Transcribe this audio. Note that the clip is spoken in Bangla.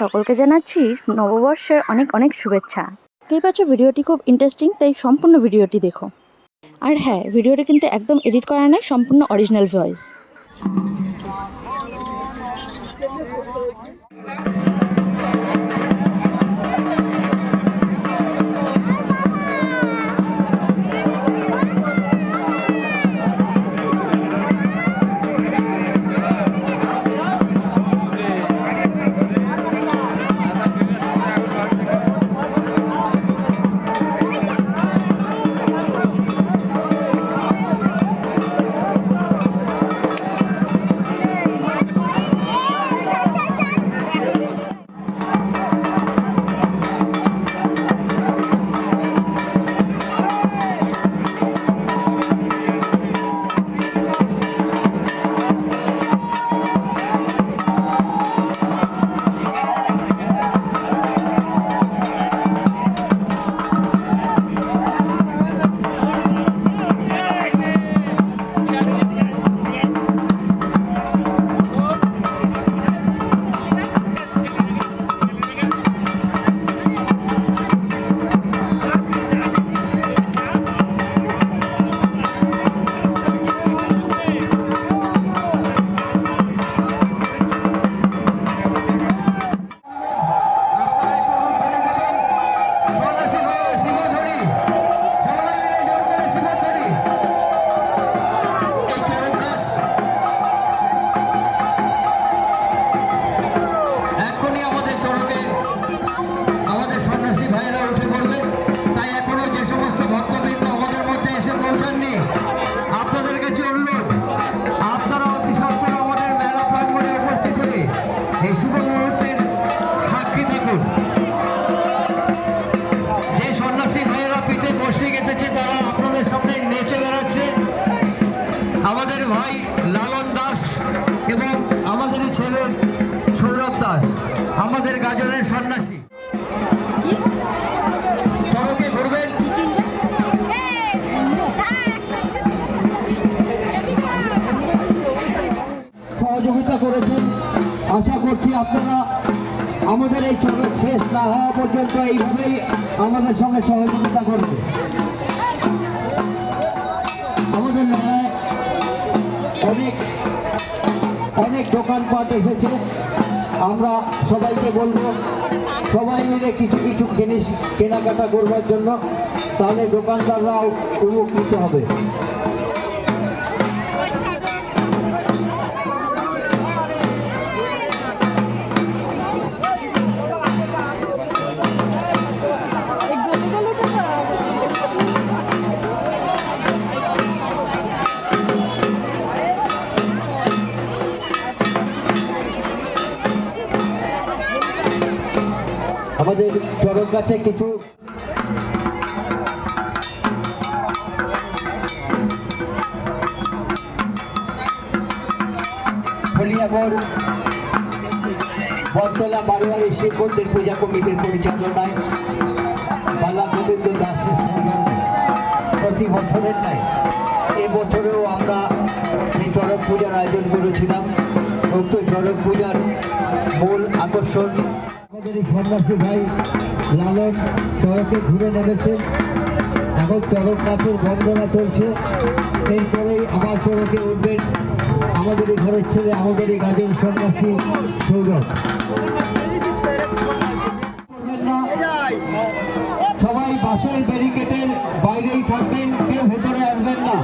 সকলকে জানাচ্ছি নববর্ষের অনেক অনেক শুভেচ্ছা। দেখতেই পাচ্ছ, ভিডিওটি খুব ইন্টারেস্টিং তাই সম্পূর্ণ ভিডিওটি দেখো। আর হ্যাঁ ভিডিওটি কিন্তু একদম এডিট করা নয়, সম্পূর্ণ অরিজিনাল ভয়েস করেছেন। আশা করছি আপনারা আমাদের এই চরক শেষ না হওয়া পর্যন্ত এইভাবেই আমাদের সঙ্গে সহযোগিতা করবে। আমাদের মেলায় অনেক অনেক দোকানপাট এসেছে। আমরা সবাইকে বলব, সবাই মিলে কিছু কিছু জিনিস কেনাকাটা করবার জন্য, তাহলে দোকানদাররাও উপকৃত হবে। আমাদের চরক গাছে কিছু ফলিয়াগড়, বটতলা, বারোয়ারি শিব মন্দির পূজা কমিটির পরিচালনায় বালা গোবিন্দ দাসের সৌজন্যে প্রতি বছরের নাই। এবছরেও আমরা এই চড়ক পূজার আয়োজন করেছিলাম উক্ত চড়ক পূজার মূল আকর্ষণ এই সন্ন্যাসী ভাই লালন চড়কে ঘুরে নেমেছেন। এখন চড়ক নাচের বন্দনা চলছে। এরপরেই আবার চড়কে উঠবেন আমাদের এই ঘরের ছেলে, আমাদের এই গাজন সন্ন্যাসী সৌরভ। সবাই বাসের ব্যারিকেডের বাইরেই থাকবেন, কেউ ভেতরে আসবেন না।